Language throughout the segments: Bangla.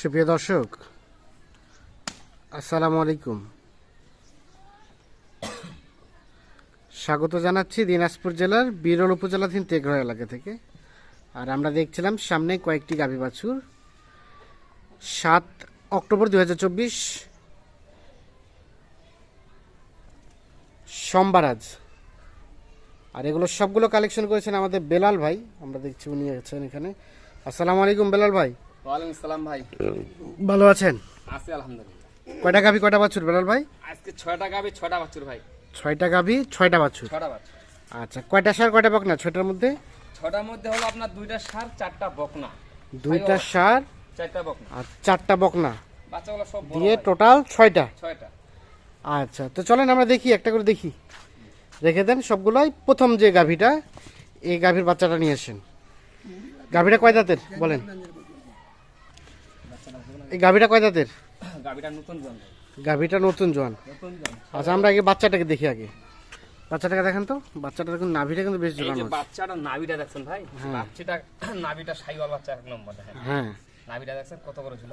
সুপ্রিয় দর্শক, আসসালামু আলাইকুম। স্বাগত জানাচ্ছি দিনাজপুর জেলার বিরল উপজেলাধীন তেঘরা এলাকা থেকে। আর আমরা দেখছিলাম সামনে কয়েকটি গাভী বাছুর। সাত অক্টোবর দু সোমবার আজ। আর এগুলো সবগুলো কালেকশন করেছেন আমাদের বেলাল ভাই। আমরা দেখছি উনি আছেন এখানে। আসসালামু আলাইকুম বেলাল ভাই। ওয়ালাইকুম সালাম ভাই। ভালো আছেন? আছি আলহামদুলিল্লাহ। কয়টা গাভী কয়টা বাছুর বেলাল ভাই? আজকে ছয়টা গাবি ছয়টা বাচ্চুর ভাই। ছয়টা গাভী ছয়টা বাছুর? ছয়টা বাচ্চা আচ্ছা কয়টা সার কয়টা বকনা? ছয়টার মধ্যে? ছটার মধ্যে হলো আপনার দুইটা সার চারটা বকনা। দুইটা সার চারটা বকনা। আর চারটা বকনা? বাচ্চাগুলো সব দিয়ে টোটাল ছয়টা? ছয়টা। আচ্ছা তো চলেন আমরা দেখি একটা করে দেখি। রেখে দেন সবগুলোই। প্রথম যে গাভীটা এই গাভীর বাচ্চাটা নিয়ে আসেন। গাভীটা কয় দাঁতের? বলেন। এই গাভীটা কয় দাঁতের নতুন গাভীটা নতুন জোয়ান। নতুন জন আচ্ছা আমরা আগে বাচ্চাটাকে দেখি আগে। বাচ্চাটাকে দেখেন তো। বাচ্চাটা দেখুন নাভিটা কিন্তু বেশ জোরানো আছে। বাচ্চাটা নাভিটা দেখছেন ভাই? বাচ্চাটা নাভিটা সাইওয়াল বাচ্চা এক নম্বর দেখেন। হ্যাঁ। নাভিটা দেখছেন কত বড় ছিল?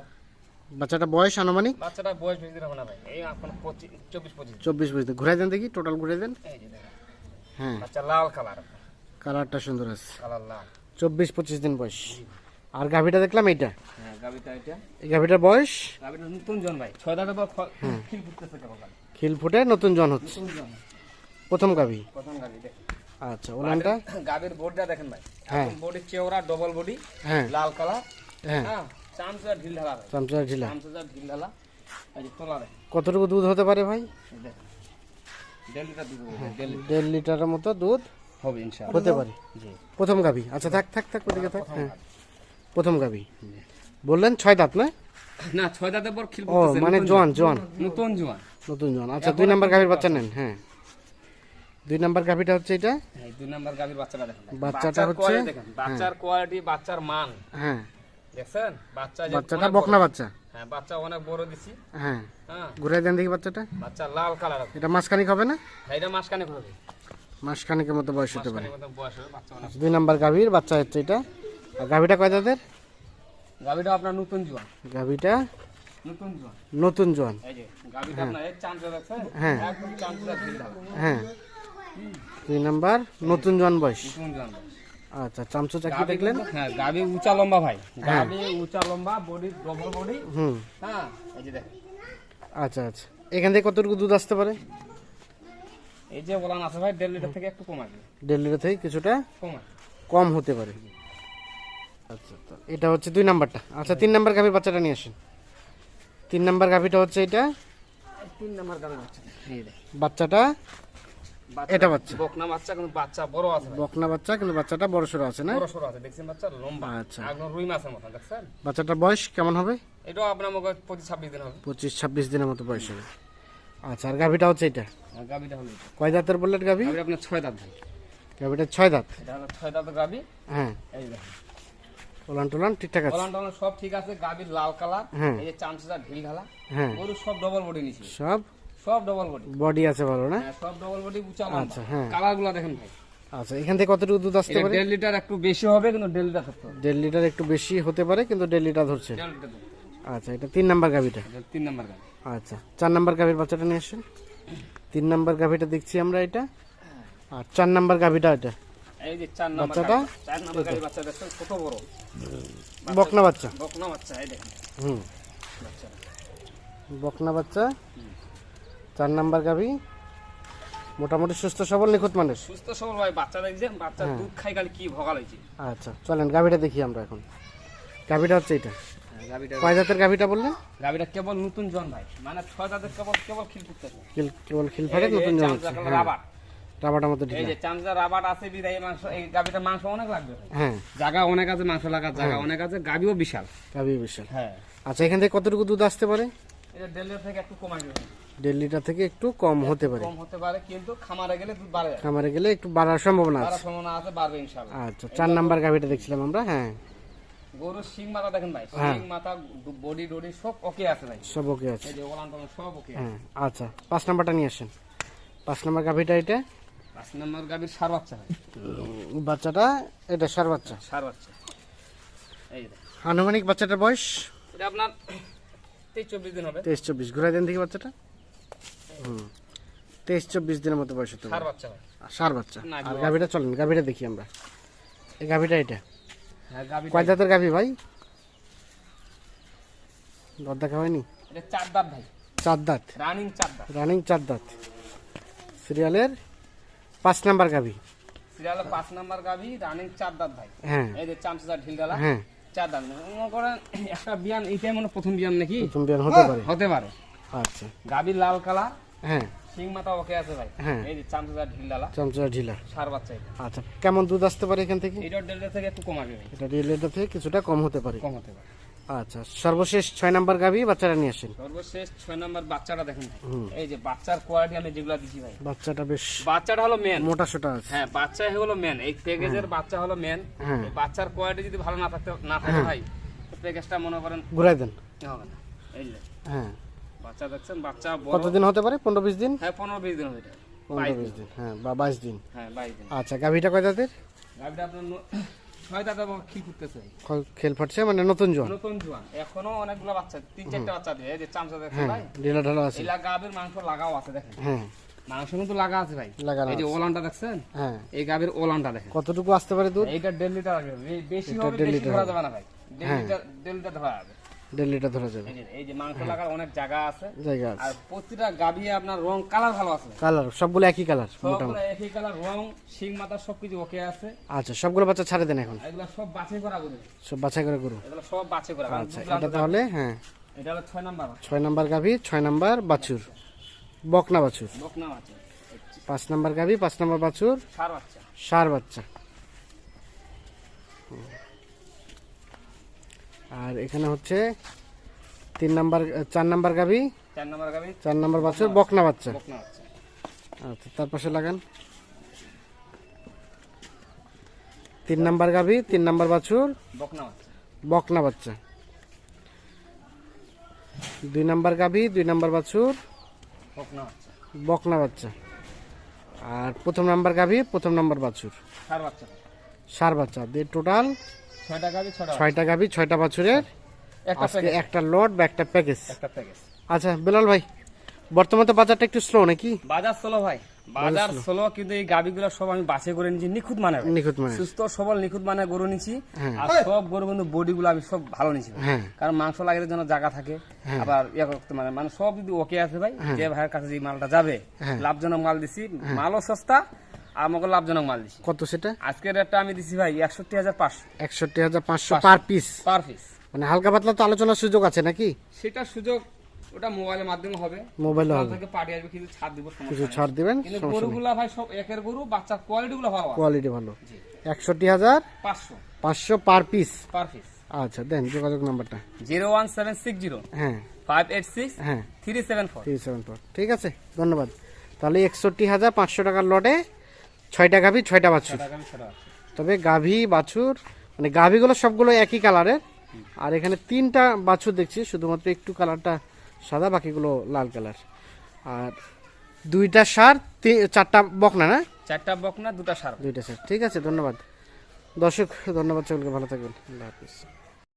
বাচ্চাটা বয়স আনুমানিক? বাচ্চাটা বয়স বেশি দিন হবে না ভাই। এই এখন পঁচিশ চব্বিশ পঁচিশ চব্বিশ বুঝতে ঘুরাই দেন দেখি টোটাল ঘুরাই দেন। হ্যাঁ। বাচ্চা লাল কালার কালারটা সুন্দর আছে। কালার লাল। চব্বিশ পঁচিশ দিন বয়স। আর গাভীটা দেখলাম এইটা। হ্যাঁ এটা এই গাভীটার বয়স? নতুন জন ভাই। ছয় দাঁতের পর খিল ফুটে নতুন জন হচ্ছে। প্রথম গাভী? প্রথম দেখেন আচ্ছা ওলানটা গাবির বডিটা দেখেন ভাই। হ্যাঁ। বডি চেওড়া ডবল বডি হ্যাঁ। লাল কালার হ্যাঁ। হ্যাঁ চামচা ঢিল ঢালা চামচা ঢিলা। চামচা ঢিল ঢালা। কতটুকু দুধ হতে পারে ভাই? দেড় লিটার দুধ দেড় লিটারের মতো দুধ হবে ইনশাআল্লাহ। হতে পারে। জি। প্রথম গাভী। আচ্ছা থাক থাক থাক ওদিকে থাক। হ্যাঁ। গাভী। প্রথম গাভী বললেন ছয় দাঁত না? না ছয় দাঁতের পর খিল ও মানে জোয়ান জোয়ান। নতুন জোয়ান। নতুন জন আচ্ছা দুই নাম্বার বাচ্চা নেন হ্যাঁ। দুই নাম্বার হচ্ছে এটা? দুই নাম্বার গাবির বাচ্চাটা দেখেন। বাচ্চাটা হচ্ছে- বাচ্চার কোয়ালিটি বাচ্চার মান। হ্যাঁ। দেখছেন? বাচ্চা বাচ্চাটা বকনা। বাচ্চা। হ্যাঁ বাচ্চা অনেক বড় দিছি। হ্যাঁ। হ্যাঁ। ঘুরাই দেন দেখি বাচ্চাটা। বাচ্চা লাল কালার এটা মাসখানিক হবে না? এটা মাসখানে হবে। মাসখানিকের মতো বয়স হতে পারে। মাসখানেক দুই নাম্বার গাভীর বাচ্চা হচ্ছে এটা। আর গাভীটা কয় দাঁতের? গাবিটা আপনার নতুন জোয়ান। গাভীটা নতুন জোয়ান। নতুন জোয়ান। এই যে গাবিটা আপনার এই চামচা দেখছেন হ্যাঁ। একদম ঢিল ঢালা হ্যাঁ দুই নাম্বার নতুন জোয়ান বয়স। নতুন জোয়ান আচ্ছা চামচো চাকি দেখলেন? হ্যাঁ গাবি উঁচা লম্বা ভাই। গাবি উঁচা লম্বা বডি ডবল বডি হুম। হ্যাঁ এই যে দেখেন। আচ্ছা আচ্ছা। এখান থেকে কতটুকু দুধ আসতে পারে? এই যে বলান আছে ভাই দেড় লিটার থেকে একটু কম আসবে দেড় লিটার থেকে কিছুটা কম কম হতে পারে। আচ্ছা তো এটা হচ্ছে দুই নাম্বারটা। আচ্ছা তিন নাম্বার গাভীর বাচ্চাটা নিয়ে আসেন। তিন নাম্বার গাভীটা হচ্ছে এটা তিন নাম্বার গাবি বাচ্চা। এই দেখ। বাচ্চাটা এটা বাচ্চা। বকনা বাচ্চা কিন্তু বাচ্চা বড় আছে বকনা বাচ্চা কিন্তু বাচ্চাটা বড় আছে না? বড় সড়ো আছে দেখছেন বাচ্চা? লম্বা। আচ্ছা। একদম রুই মাছের মতো দেখছেন? বাচ্চাটার বয়স কেমন হবে? আপনার দিন হবে। দিনের মতো বয়স হবে। আচ্ছা আর গাভীটা হচ্ছে এটা হলো কয় দাঁতের বললেন গাভী? দাঁত গাভীটা দাঁত। এটা হলো হ্যাঁ। এই দেখেন। ওলান টোলান ঠিকঠাক আছে। ফলন টলন সব ঠিক আছে গাবির লাল কালার হ্যাঁ। এই যে চামচা ঢিল ঢালা হ্যাঁ। গরু সব ডবল বডি নিছি। সব? সব ডবল বডি বডি আছে ভালো না? হ্যাঁ সব ডবল বডি উঁচা আচ্ছা, হ্যাঁ। কালারগুলা দেখেন ভাই। আচ্ছা এখান থেকে কতটুকু দুধ আসতে পারে? দেড় লিটার একটু বেশি হবে কিন্তু দেড় লিটার থাকতে হবে। দেড় লিটার একটু বেশি হতে পারে কিন্তু দেড় লিটার ধরছে। লিটার আচ্ছা এটা তিন নাম্বার গাভীটা। এটা তিন নাম্বার গাবি আচ্ছা চার নাম্বার গাভীর বাচ্চাটা নিয়ে আসেন। তিন নাম্বার গাভীটা দেখছি আমরা এটা। আর চার নাম্বার গাভীটা এটা। এই যে চার নাম্বার বাচ্চাটা? চার নাম্বার গাবি বাচ্চা দেখছেন কত বড়। বকনা বাচ্চা। বকনা বাচ্চা এই দেখেন। হুম। বাচ্চা। বকনা বাচ্চা। চার নাম্বার গাভী। মোটামুটি সুস্থ সবল নিখুঁত মানের সুস্থ সবল ভাই বাচ্চা দেখছেন? বাচ্চা হ্যাঁ। দুধ খাই খালি কি ভগাল হয়েছে আচ্ছা চলেন গাভীটা দেখি আমরা এখন। গাভীটা হচ্ছে এটা গাবিটা কয় জাতের গাভীটা বললেন? গাবিটা কেবল নতুন জন ভাই। মানে ছয় দাঁতের কেবল কেবল খিল ফুটতেছে। কেবল খিল ফাটে নতুন জন হ্যাঁ। রাবার। রাবাটার এই যে চামচা রাবার আছে বিদায় মাংস এই গাবিটার মাংস অনেক লাগবে। হ্যাঁ। জায়গা অনেক আছে মাংস লাগার জায়গা অনেক আছে গাবিও বিশাল। গাভী বিশাল। হ্যাঁ। আচ্ছা এখান থেকে কতটুকু দুধ আসতে পারে? এটা দেড় লিটার থেকে একটু দেড় লিটার থেকে একটু কম হতে পারে। কম হতে পারে কিন্তু খামারে গেলে দুধ বাড়ে। খামারে গেলে একটু বাড়ার সম্ভাবনা আছে। সম্ভাবনা আছে বাড়বে ইনশাল্লাহ আচ্ছা চার নাম্বার গাভীটা দেখছিলাম আমরা হ্যাঁ। গরুর শিং মাথা দেখেন ভাই হ্যাঁ। শিং মাথা বডি ডডি সব ওকে আছে ভাই। সব ওকে আছে। এই যে ওলান সব ওকে হ্যাঁ আচ্ছা পাঁচ নাম্বারটা নিয়ে আসেন। পাঁচ নাম্বার গাভীটা এটা। পাঁচ নম্বর গাবির সার বাচ্চা ভাই বাচ্চাটা এটা সার বাচ্চা? সার বাচ্চা। এই আনুমানিক বাচ্চাটার বয়স? এটা আপনার তেইশ চব্বিশ দিন হবে। তেইশ চব্বিশ। ঘুরাই দেন দেখি বাচ্চাটা। হুম। তেইশ চব্বিশ দিনের মতো বয়স হতে সার বাচ্চা আর সার বাচ্চা। আর গাভিটা চলেন গাভিটা দেখি আমরা। এই গাভিটা এটা? হ্যাঁ গাভি কয় দাঁতের গাভি ভাই? দর দেখা হয়নি? চার দাঁত ভাই। চার দাঁত। রানিং চার দাঁত। রানিং চার দাঁত। সিরিয়ালের পাঁচ নাম্বার গাভি সিরিয়ালে পাঁচ নাম্বার গাভি রানিং চার দাঁত ভাই। হ্যাঁ। এই যে চামচা ঢিল ডালা হ্যাঁ। চার দাঁত। মনে করেন একটা বিয়ান এইটাই মনে প্রথম বিয়ান নাকি? প্রথম বিয়ান হতে পারে। হতে পারে। আচ্ছা। গাভীর লাল কালার হ্যাঁ। সিং মাথা ওকে আছে ভাই। হ্যাঁ। এই যে চামচা ঢিল ডালা চামচা ঢিলা। সার বাচ্চা আচ্ছা কেমন দুধ আসতে পারে এখান থেকে? এটার ডেলটা থেকে একটু কমাবে ভাই। এটা রিলেটা থেকে কিছুটা কম হতে পারে। কম হতে পারে। আচ্ছা সর্বশেষ ছয় নাম্বার গাভি বাচ্চারা নিয়ে আসেন। সর্বশেষ ছয় নাম্বার বাচ্চাটা দেখেন। এই যে বাচ্চার কোয়ালিটি আমি যেগুলো দিছি ভাই। বাচ্চাটা বেশ বাচ্চাটা হলো মেন মোটা সোটা আছে। হ্যাঁ বাচ্চা হলো মেন এই প্যাকেজের বাচ্চা হলো মেন হ্যাঁ। বাচ্চার কোয়ালিটি যদি ভালো না থাকতে না থাকে ভাই প্যাকেজটা মনে করেন ঘুরাই দেন। হবে না। এই যে। হ্যাঁ। বাচ্চা দেখছেন বাচ্চা বড়। কতদিন হতে পারে? পনেরো বিশ দিন? হ্যাঁ পনেরো বিশ দিন হবে পনেরো বিশ দিন। হ্যাঁ বা বাইশ দিন। হ্যাঁ বাইশ দিন। আচ্ছা গাভিটা কয় দাঁতের গাড়িটা আপনার ছয় দাদা খিল করতেছে। খ- খেল ফাটছে মানে নতুন জোয়ান। নতুন জোয়ান। এখনও অনেকগুলো বাচ্চা তিন চারটা বাচ্চা দিয়ে যে চামচা হ্যাঁ ভাই? ঢিলা ঢালা আছে। এই গাবের মাংস লাগাও আছে দেখেন। হ্যাঁ। মাংস কিন্তু লাগা আছে ভাই। লাগানো এই যে ওলানটা দেখছেন? হ্যাঁ। এই গাবের ওলানটা দেখেন। কতটুকু আসতে পারে দুধ? এইটা দেড় লিটার আসবে। বেশি এটা হবে বেশি। যাবে না ভাই। দেড় হ্যাঁ। লিটার দেড় লিটার ধরা যাবে। দেড় লিটার ধরা যাবে। এই যে মাংস লাগার অনেক জায়গা আছে। জায়গা আর আছে প্রতিটা গাবি আপনার রং কালার ভালো আছে। কালার সবগুলো একই কালার সবগুলো মোটামুটি। একই কালার রং শিং মাথা সবকিছু ওকে আছে। আচ্ছা সবগুলো বাচ্চা ছাড়ে দেন এখন। এগুলো সব বাছাই করা গরু। সব বাছাই করে করু এগুলো সব বাছাই করা আচ্ছা এটা তাহলে হ্যাঁ। এটা হলো ছয় নাম্বার ছয় নাম্বার গাভি ছয় নাম্বার বাছুর। বকনা বাছুর। বকনা আছে পাঁচ নাম্বার গাভি পাঁচ নাম্বার বাছুর। সার বাচ্চা। সার বাচ্চা। আর এখানে হচ্ছে তিন নাম্বার চার নাম্বার গাভি চার নাম্বার গাবি চার নাম্বার বকনা বাচ্চা। বকনা বাচ্চা। আচ্ছা তার পাশে লাগান। তিন নাম্বার গাভি তিন নাম্বার বাছুর বকনা বাচ্চা। দুই নাম্বার গাভি দুই নাম্বার বাছুর বকনা বাচ্চা। আর প্রথম নাম্বার গাভি প্রথম নাম্বার বাছুর। সার বাচ্চা। সার বাচ্চা। দিয়ে টোটাল ছয়টা গাবি ছয়টা ছয়টা গাভি ছয়টা বাছুরের। একটা আজকে একটা লট বা একটা প্যাকেজ আচ্ছা বেলাল ভাই বর্তমানে বাজারটা একটু স্লো নাকি? বাজার ষোলো ভাই। বাজার ষোলো কিন্তু এই গাবিগুলো সব আমি করে নিয়েছি। নিখুঁত মানে নিখুঁত মানে সুস্থ সবল নিখুঁত মানে গরু নিছি হ্যাঁ। আর সব গরু কিন্তু বডি গুলো আমি সব ভালো নিছি হ্যাঁ। কারণ মাংস লাগানোর জন্য জায়গা থাকে। আবার ইয়ে করতে মানে মানে সব যদি ওকে আছে ভাই যে ভাইয়ের কাছে যে মালটা যাবে হ্যাঁ। লাভজনক মাল দিছি। মালও সস্তা আমাকে লাভজনক মাল দিছি। কত সেটা? আজকের রেটটা আমি দিছি ভাই একষট্টি হাজার পাঁচশো। একষট্টি হাজার পাঁচশো পার পিস? Per piece. মানে হালকা পাতলা তো আলোচনার সুযোগ আছে নাকি? সেটা সুযোগ ওটা মোবাইলের মাধ্যমে হবে। মোবাইলে হবে। থেকে পাঠিয়ে আসবে কিছু ছাড় দিব কিছু ছাড় দিবেন কিন্তু গরুগুলা ভাই সব একের গরু বাচ্চার কোয়ালিটি গুলো ভালো কোয়ালিটি ভালো। একষট্টি হাজার পাঁচশো। পাঁচশো পার পিস? Per piece. আচ্ছা দেন যোগাযোগ নাম্বারটা। Zero one seven six zero. হ্যাঁ। ফাইভ এইট সিক্স হ্যাঁ। Three seven four. Three seven four. ঠিক আছে ধন্যবাদ। তাহলে একষট্টি হাজার পাঁচশো টাকার লটে ছয়টা গাভী ছয়টা বাছুর। তবে গাভী বাছুর মানে গাভিগুলো সবগুলো একই কালারের। আর এখানে তিনটা বাছুর দেখছি শুধুমাত্র একটু কালারটা সাদা বাকিগুলো লাল কালার। আর দুইটা সার চারটা বকনা না? চারটা বকনা দুটা সার। দুইটা সার। ঠিক আছে ধন্যবাদ। দর্শক ধন্যবাদ সকলকে ভালো থাকবেন। আল্লাহ হাফিজ।